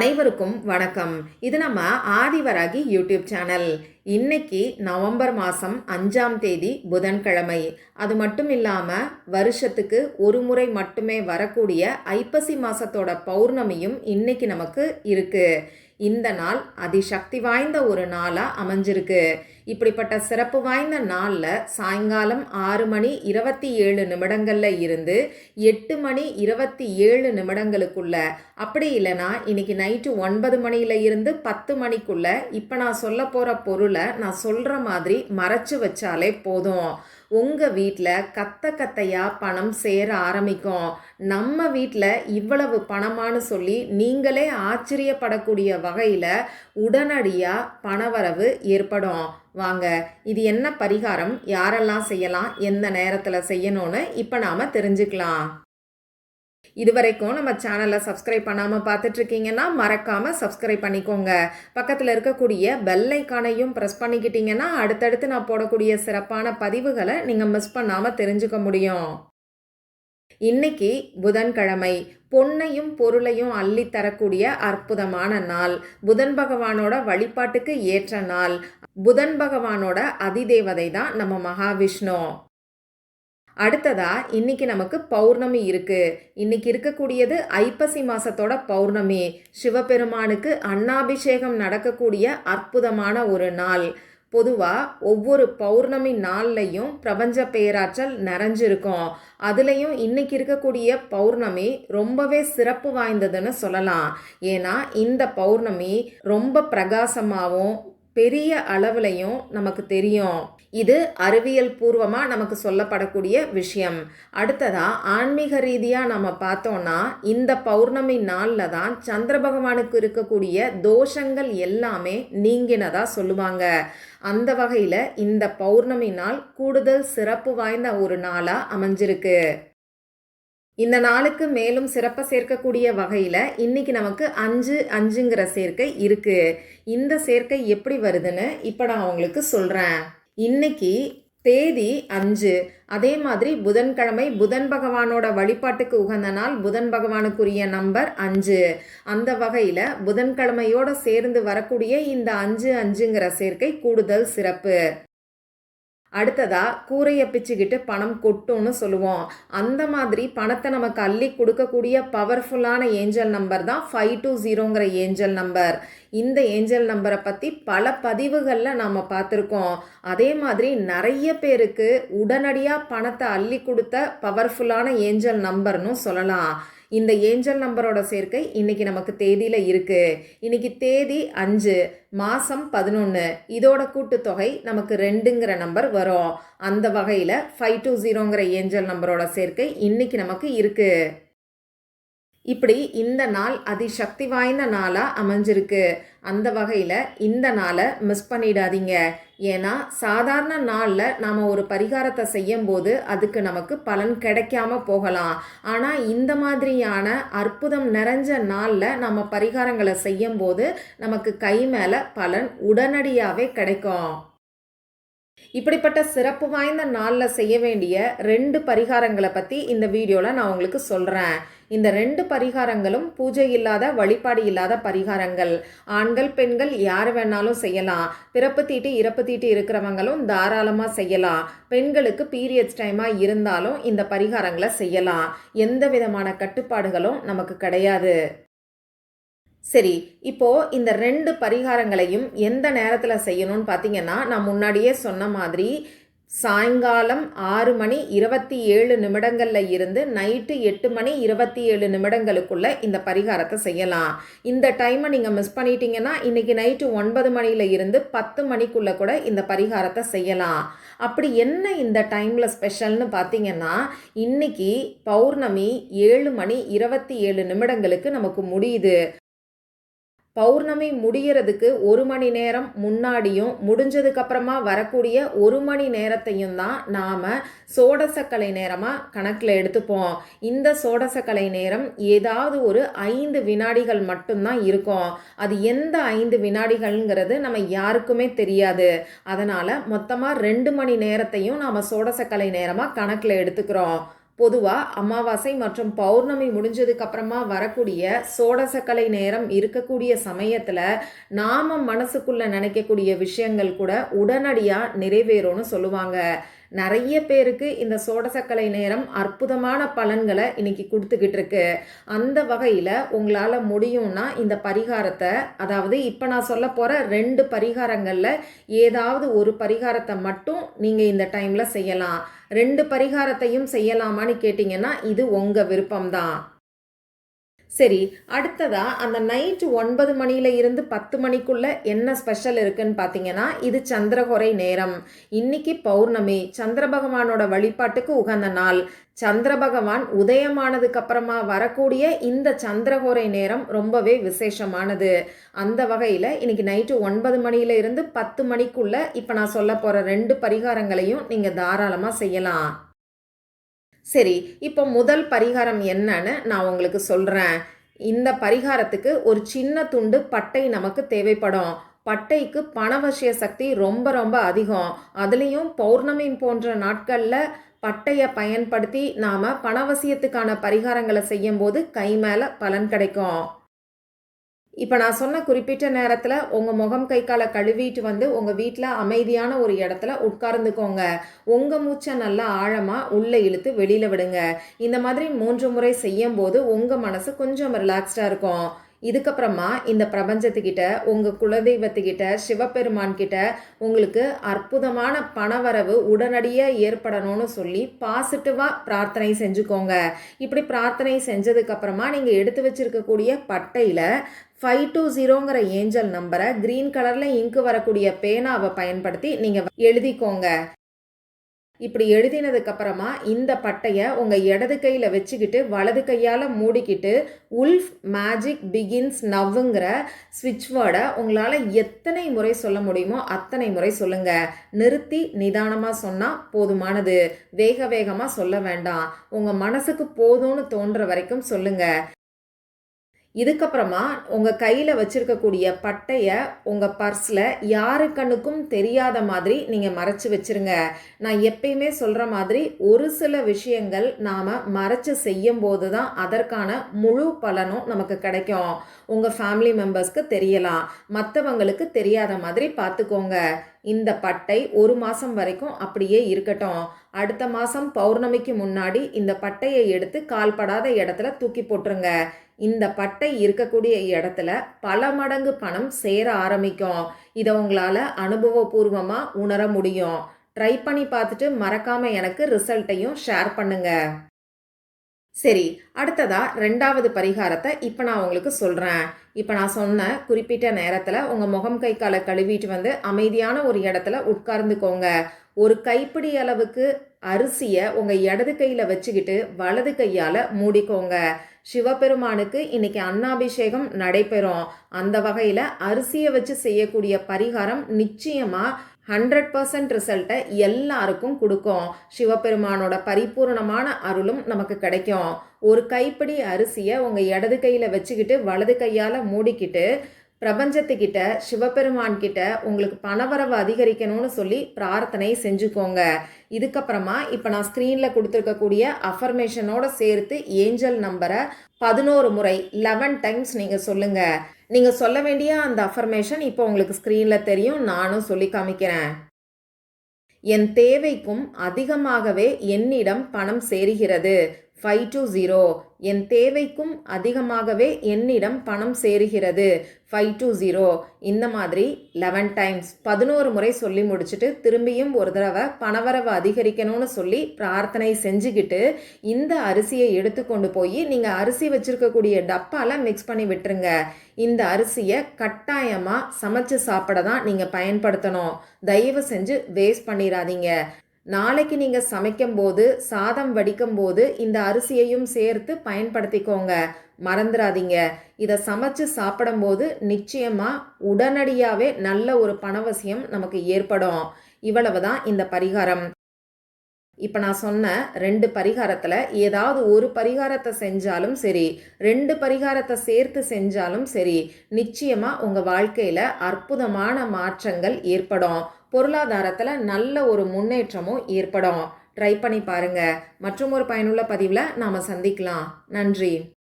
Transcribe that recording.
அனைவருக்கும் வணக்கம். இது நம்ம ஆதிவராகி யூடியூப் சேனல். இன்னைக்கு நவம்பர் மாதம் அஞ்சாம் தேதி புதன்கிழமை. அது மட்டும் இல்லாமல் வருஷத்துக்கு ஒரு முறை மட்டுமே வரக்கூடிய ஐப்பசி மாதத்தோட பௌர்ணமியும் இன்னைக்கு நமக்கு இருக்குது இந்த நாள் அதிசக்தி வாய்ந்த ஒரு நாளாக அமைஞ்சிருக்கு. இப்படிப்பட்ட சிறப்பு வாய்ந்த நாளில் சாயங்காலம் ஆறு மணி இருபத்தி ஏழு நிமிடங்களில் இருந்து எட்டு மணி இருபத்தி ஏழு நிமிடங்களுக்குள்ள. அப்படி இல்லைன்னா இன்னைக்கு நைட்டு ஒன்பது மணியில இருந்து பத்து மணிக்குள்ள இப்போ நான் சொல்ல போகிற பொருளை நான் சொல்கிற மாதிரி மறைச்சு வச்சாலே போதும். உங்கள் வீட்டில் கத்த கத்தையாக பணம் சேர ஆரம்பிக்கும். நம்ம வீட்டில் இவ்வளவு பணமானு சொல்லி நீங்களே ஆச்சரியப்படக்கூடிய வகையில் உடனடியாக பணவரவு ஏற்படும். வாங்க இது என்ன பரிகாரம்? யாரெல்லாம் செய்யலாம்? எந்த நேரத்தில் செய்யணும்னு இப்போ நாம் தெரிஞ்சுக்கலாம். இதுவரைக்கும் நம்ம சேனலை சப்ஸ்கிரைப் பண்ணாமல் பார்த்துட்ருக்கீங்கன்னா மறக்காமல் சப்ஸ்கிரைப் பண்ணிக்கோங்க. பக்கத்தில் இருக்கக்கூடிய பெல் ஐக்கானையும் ப்ரெஸ் பண்ணிக்கிட்டீங்கன்னா அடுத்தடுத்து நான் போடக்கூடிய சிறப்பான பதிவுகளை நீங்கள் மிஸ் பண்ணாமல் தெரிஞ்சுக்க முடியும். இன்னைக்கு புதன்கிழமை பொன்னையும் பொருளையும் அள்ளி தரக்கூடிய அற்புதமான நாள். புதன் பகவானோட வழிபாட்டுக்கு ஏற்ற நாள். புதன் பகவானோட அதிதேவதை தான் நம்ம மகாவிஷ்ணு. அடுத்ததா இன்னைக்கு நமக்கு பௌர்ணமி இருக்கு. இன்னைக்கு இருக்கக்கூடியது ஐப்பசி மாசத்தோட பௌர்ணமி. சிவபெருமானுக்கு அன்னாபிஷேகம் நடக்கக்கூடிய அற்புதமான ஒரு நாள். பொதுவாக ஒவ்வொரு பௌர்ணமி நாள்லையும் பிரபஞ்ச பேராற்றல் நிறைஞ்சிருக்கும். அதுலேயும் இன்னைக்கு இருக்கக்கூடிய பௌர்ணமி ரொம்பவே சிறப்பு வாய்ந்ததுன்னு சொல்லலாம். ஏன்னா இந்த பௌர்ணமி ரொம்ப பிரகாசமாகவும் பெரிய அளவுலையும் நமக்கு தெரியும். இது அறிவியல் பூர்வமாக நமக்கு சொல்லப்படக்கூடிய விஷயம். அடுத்ததாக ஆன்மீக ரீதியாக நம்ம பார்த்தோம்னா இந்த பௌர்ணமி நாளில் தான் சந்திர பகவானுக்கு இருக்கக்கூடிய தோஷங்கள் எல்லாமே நீங்கினதாக சொல்லுவாங்க. அந்த வகையில் இந்த பௌர்ணமி நாள் கூடுதல் சிறப்பு வாய்ந்த ஒரு நாளாக அமைஞ்சிருக்கு. இந்த நாளுக்கு மேலும் சிறப்பை சேர்க்கக்கூடிய வகையில் இன்னைக்கு நமக்கு அஞ்சு அஞ்சுங்கிற சேர்க்கை இருக்கு. இந்த சேர்க்கை எப்படி வருதுன்னு இப்போ நான் உங்களுக்கு சொல்கிறேன் இன்னைக்கு தேதி அஞ்சு. அதே மாதிரி புதன்கிழமை புதன் பகவானோட வழிபாட்டுக்கு உகந்த நாள் புதன் பகவானுக்குரிய நம்பர் அஞ்சு. அந்த வகையில் புதன்கிழமையோட சேர்ந்து வரக்கூடிய இந்த அஞ்சு அஞ்சுங்கிற சேர்க்கை கூடுதல் சிறப்பு. அடுத்ததா கூரையை பிச்சுக்கிட்டு பணம் கொட்டும்னு சொல்லுவோம். அந்த மாதிரி பணத்தை நமக்கு அள்ளி கொடுக்கக்கூடிய பவர்ஃபுல்லான ஏஞ்சல் நம்பர் தான் ஃபைவ் டூ ஜீரோங்கிற ஏஞ்சல் நம்பர் இந்த ஏஞ்சல் நம்பரை பற்றி பல பதிவுகளில் நாம் பார்த்துருக்கோம். அதே மாதிரி நிறைய பேருக்கு உடனடியாக பணத்தை அள்ளி கொடுத்த பவர்ஃபுல்லான ஏஞ்சல் நம்பர்னு சொல்லலாம். இந்த ஏஞ்சல் நம்பரோட சேர்க்கை இன்னைக்கு நமக்கு தேதியில் இருக்கு. இன்னைக்கு தேதி அஞ்சு மாதம் பதினொன்று இதோட கூட்டுத்தொகை நமக்கு ரெண்டுங்கிற நம்பர் வரும். அந்த வகையில் ஃபைவ் டூ ஜீரோங்கிற ஏஞ்சல் நம்பரோட சேர்க்கை இன்னைக்கு நமக்கு இருக்குது இப்படி இந்த நாள் அதிசக்தி வாய்ந்த நாளாக அமைஞ்சிருக்கு. அந்த வகையில் இந்த நாளை மிஸ் பண்ணிடாதீங்க. ஏன்னா சாதாரண நாளில் நாம் ஒரு பரிகாரத்தை செய்யும் போது அதுக்கு நமக்கு பலன் கிடைக்காம போகலாம். ஆனால் இந்த மாதிரியான அற்புதம் நிறைஞ்ச நாளில் நம்ம பரிகாரங்களை செய்யும் போது நமக்கு கை மேலே பலன் உடனடியாகவே கிடைக்கும். இப்படிப்பட்ட சிறப்பு வாய்ந்த நாளில் செய்ய வேண்டிய ரெண்டு பரிகாரங்களை பற்றி இந்த வீடியோவில் நான் உங்களுக்கு சொல்கிறேன் இந்த ரெண்டு பரிகாரங்களும் பூஜை இல்லாத வழிபாடு இல்லாத பரிகாரங்கள். ஆண்கள் பெண்கள் யார் வேணாலும் செய்யலாம். பிறப்பு தீட்டு இறப்பு தீட்டு இருக்கிறவங்களும் தாராளமாக செய்யலாம். பெண்களுக்கு பீரியட்ஸ் டைமாக இருந்தாலும் இந்த பரிகாரங்களை செய்யலாம். எந்த விதமான கட்டுப்பாடுகளும் நமக்கு கிடையாது. சரி இப்போ இந்த ரெண்டு பரிகாரங்களையும் எந்த நேரத்தில் செய்யணும்னு பார்த்தீங்கன்னா நான் முன்னாடியே சொன்ன மாதிரி சாயங்காலம் ஆறு மணி இருபத்தி ஏழு நிமிடங்களில் இருந்து நைட்டு எட்டு மணி இருபத்தி ஏழு நிமிடங்களுக்குள்ளே இந்த பரிகாரத்தை செய்யலாம். இந்த டைமை நீங்கள் மிஸ் பண்ணிட்டீங்கன்னா இன்றைக்கி நைட்டு ஒன்பது மணியில் இருந்து பத்து மணிக்குள்ளே கூட இந்த பரிகாரத்தை செய்யலாம். அப்படி என்ன இந்த டைமில் ஸ்பெஷல்னு பார்த்தீங்கன்னா இன்னைக்கு பௌர்ணமி ஏழு மணி இருபத்தி ஏழு நிமிடங்களுக்கு நமக்கு முடியுது. பௌர்ணமி முடிகிறதுக்கு ஒரு மணி நேரம் முன்னாடியும் முடிஞ்சதுக்கப்புறமா வரக்கூடிய ஒரு மணி நேரத்தையும் தான் நாம் சோடசக்கலை நேரமாக கணக்கில் எடுத்துப்போம். இந்த சோடசக்கலை நேரம் ஏதாவது ஒரு ஐந்து வினாடிகள் மட்டும்தான் இருக்கும். அது எந்த ஐந்து வினாடிகள்ங்கிறது நம்ம யாருக்குமே தெரியாது. அதனால் மொத்தமாக ரெண்டு மணி நேரத்தையும் நாம் சோடசக்கலை நேரமாக கணக்கில் எடுத்துக்கிறோம். பொதுவாக அமாவாசை மற்றும் பௌர்ணமி முடிஞ்சதுக்கு அப்புறமா வரக்கூடிய சோடசக்கலை நேரம் இருக்கக்கூடிய சமயத்தில் நாம மனசுக்குள்ள நினைக்கக்கூடிய விஷயங்கள் கூட உடனடியாக நிறைவேறும்னு சொல்லுவாங்க. நிறைய பேருக்கு இந்த சோடசக்கலை நேரம் அற்புதமான பலன்களை இன்னைக்கு கொடுத்துக்கிட்டு இருக்கு அந்த வகையில் உங்களால் முடியும்னா இந்த பரிகாரத்தை அதாவது இப்போ நான் சொல்ல போகிற ரெண்டு பரிகாரங்களில் ஏதாவது ஒரு பரிகாரத்தை மட்டும் நீங்கள் இந்த டைமில் செய்யலாம். ரெண்டு பரிகாரத்தையும் செய்யலாமான்னு கேட்டிங்கன்னா இது உங்கள் விருப்பம்தான். சரி அடுத்ததா அந்த நைட்டு ஒன்பது மணியில இருந்து பத்து மணிக்குள்ள என்ன ஸ்பெஷல் இருக்குன்னு பார்த்தீங்கன்னா இது சந்திரகொரை நேரம். இன்னைக்கு பௌர்ணமி. சந்திர பகவானோட வழிபாட்டுக்கு உகந்த நாள். சந்திர பகவான் உதயமானதுக்கு அப்புறமா வரக்கூடிய இந்த சந்திரகோரை நேரம் ரொம்பவே விசேஷமானது. அந்த வகையில் இன்னைக்கு நைட்டு ஒன்பது மணியில இருந்து பத்து மணிக்குள்ள இப்போ நான் சொல்ல போகிற ரெண்டு பரிகாரங்களையும் நீங்கள் தாராளமாக செய்யலாம். சரி இப்போ முதல் பரிகாரம் என்னன்னு நான் உங்களுக்கு சொல்கிறேன் இந்த பரிகாரத்துக்கு ஒரு சின்ன துண்டு பட்டை நமக்கு தேவைப்படும். பட்டைக்கு பணவசிய சக்தி ரொம்ப ரொம்ப அதிகம். அதுலேயும் பௌர்ணமி போன்ற நாட்களில் பட்டையை பயன்படுத்தி நாம் பணவசியத்துக்கான பரிகாரங்களை செய்யும்போது கை மேலே பலன் கிடைக்கும். இப்போ நான் சொன்ன குறிப்பிட்ட நேரத்தில் உங்கள் முகம் கை காலை கழுவிட்டு வந்து உங்கள் வீட்டில் அமைதியான ஒரு இடத்துல உட்கார்ந்துக்கோங்க. உங்கள் மூச்சை நல்லா ஆழமாக உள்ளே இழுத்து வெளியில் விடுங்க. இந்த மாதிரி மூன்று முறை செய்யும் போது உங்கள் மனசு கொஞ்சம் ரிலாக்ஸ்டாக இருக்கும். இதுக்கப்புறமா இந்த பிரபஞ்சத்துக்கிட்ட உங்கள் குலதெய்வத்துக்கிட்ட சிவபெருமான்கிட்ட உங்களுக்கு அற்புதமான பணவரவு உடனடியாக ஏற்படணும்னு சொல்லி பாசிட்டிவாக பிரார்த்தனை செஞ்சுக்கோங்க. இப்படி பிரார்த்தனை செஞ்சதுக்கப்புறமா நீங்கள் எடுத்து வச்சிருக்கக்கூடிய பட்டையில் ஃபைவ் டூ ஜீரோங்கிற ஏஞ்சல் நம்பரை க்ரீன் கலரில் இங்கு வரக்கூடிய பேனாவை பயன்படுத்தி நீங்கள் எழுதிக்கோங்க. இப்படி எழுதினதுக்கு அப்புறமா இந்த பட்டையை உங்கள் இடது கையில் வச்சுக்கிட்டு வலது கையால் மூடிக்கிட்டு உல்ஃப் மேஜிக் பிகின்ஸ் நவ்வுங்கிற ஸ்விட்ச் வேர்டை உங்களால் எத்தனை முறை சொல்ல முடியுமோ அத்தனை முறை சொல்லுங்கள் நிறுத்தி நிதானமாக சொன்னால் போதுமானது. வேக வேகமாக சொல்ல வேண்டாம். உங்கள் மனசுக்கு போதும்னு தோன்ற வரைக்கும் சொல்லுங்கள் இதுக்கப்புறமா உங்கள் கையில் வச்சுருக்கக்கூடிய பட்டையை உங்கள் பர்ஸில் யாரு கண்ணுக்கும் தெரியாத மாதிரி நீங்கள் மறைச்சி வச்சுருங்க. நான் எப்பயுமே சொல்கிற மாதிரி ஒரு சில விஷயங்கள் நாம் மறைச்சு செய்யும் போது தான் அதற்கான முழு பலனும் நமக்கு கிடைக்கும். உங்கள் ஃபேமிலி மெம்பர்ஸ்க்கு தெரியலாம். மற்றவங்களுக்கு தெரியாத மாதிரி பார்த்துக்கோங்க இந்த பட்டை ஒரு மாதம் வரைக்கும் அப்படியே இருக்கட்டும். அடுத்த மாதம் பௌர்ணமிக்கு முன்னாடி இந்த பட்டையை எடுத்து கால்படாத இடத்துல தூக்கி போட்டுருங்க. இந்த பட்டை இருக்கக்கூடிய இடத்துல பல மடங்கு பணம் சேர ஆரம்பிக்கும். இதை உங்களால் அனுபவபூர்வமாக உணர முடியும். ட்ரை பண்ணி பார்த்துட்டு மறக்காமல் எனக்கு ரிசல்ட்டையும் ஷேர் பண்ணுங்கள் சரி அடுத்ததா ரெண்டாவது பரிகாரத்தை இப்போ நான் உங்களுக்கு சொல்கிறேன் இப்போ நான் சொன்ன குறிப்பிட்ட நேரத்தில் உங்கள் முகம் கை காலை கழுவிட்டு வந்து அமைதியான ஒரு இடத்துல உட்கார்ந்துக்கோங்க. ஒரு கைப்பிடி அளவுக்கு அரிசியை உங்கள் இடது கையில் வச்சுக்கிட்டு வலது கையால் மூடிக்கோங்க. சிவபெருமானுக்கு இன்னைக்கு அன்னாபிஷேகம் நடைபெறும். அந்த வகையில் அரிசியை வச்சு செய்யக்கூடிய பரிகாரம் நிச்சயமாக ஹண்ட்ரட் பர்சன்ட் ரிசல்ட்டை எல்லாருக்கும் கொடுக்கும். சிவபெருமானோட பரிபூர்ணமான அருளும் நமக்கு கிடைக்கும். ஒரு கைப்பிடி அரிசியை உங்கள் இடது கையில் வச்சுக்கிட்டு வலது கையால் மூடிக்கிட்டு பிரபஞ்சத்துக்கிட்ட சிவபெருமான் கிட்ட உங்களுக்கு பணவரவு அதிகரிக்கணும்னு சொல்லி பிரார்த்தனை செஞ்சுக்கோங்க. இதுக்கப்புறமா இப்போ நான் ஸ்க்ரீனில் கொடுத்துருக்கக்கூடிய அஃபர்மேஷனோட சேர்த்து ஏஞ்சல் நம்பரை பதினோரு முறை லெவன் டைம்ஸ் நீங்கள் சொல்லுங்கள் நீங்கள் சொல்ல வேண்டிய அந்த அஃபர்மேஷன் இப்போ உங்களுக்கு ஸ்க்ரீனில் தெரியும் நானும் சொல்லி காமிக்கிறேன். என் தேவைக்கும் அதிகமாகவே என்னிடம் பணம் சேருகிறது. ஃபைவ் டூ ஜீரோ என் தேவைக்கும் அதிகமாகவே என்னிடம் பணம் சேருகிறது. ஃபைவ் டூ ஜீரோ இந்த மாதிரி லெவன் டைம்ஸ் பதினோரு முறை சொல்லி முடிச்சுட்டு திரும்பியும் ஒரு தடவை பணவரவை அதிகரிக்கணும்னு சொல்லி பிரார்த்தனை செஞ்சுக்கிட்டு இந்த அரிசியை எடுத்துக்கொண்டு போய் நீங்கள் அரிசி வச்சுருக்கக்கூடிய டப்பாவில் மிக்ஸ் பண்ணி விட்டுருங்க. இந்த அரிசியை கட்டாயமாக சமைச்சு சாப்பிட தான் நீங்கள் பயன்படுத்தணும். தயவு செஞ்சு வேஸ்ட் பண்ணிடாதீங்க. நாளைக்கு நீங்கள் சமைக்கும்போது சாதம் வடிக்கும்போது இந்த அரிசியையும் சேர்த்து பயன்படுத்திக்கோங்க. மறந்துடாதீங்க இதை சமைச்சு சாப்பிடும்போது நிச்சயமாக உடனடியாகவே நல்ல ஒரு பணவசியம் நமக்கு ஏற்படும். இவ்வளவு தான் இந்த பரிகாரம். இப்போ நான் சொன்ன ரெண்டு பரிகாரத்தில் ஏதாவது ஒரு பரிகாரத்தை செஞ்சாலும் சரி ரெண்டு பரிகாரத்தை சேர்த்து செஞ்சாலும் சரி நிச்சயமாக உங்கள் வாழ்க்கையில் அற்புதமான மாற்றங்கள் ஏற்படும். பொருளாதாரத்தில் நல்ல ஒரு முன்னேற்றமும் ஏற்படும். ட்ரை பண்ணி பாருங்கள் மற்றும் ஒரு பயனுள்ள பதிவில் நாம் சந்திக்கலாம். நன்றி.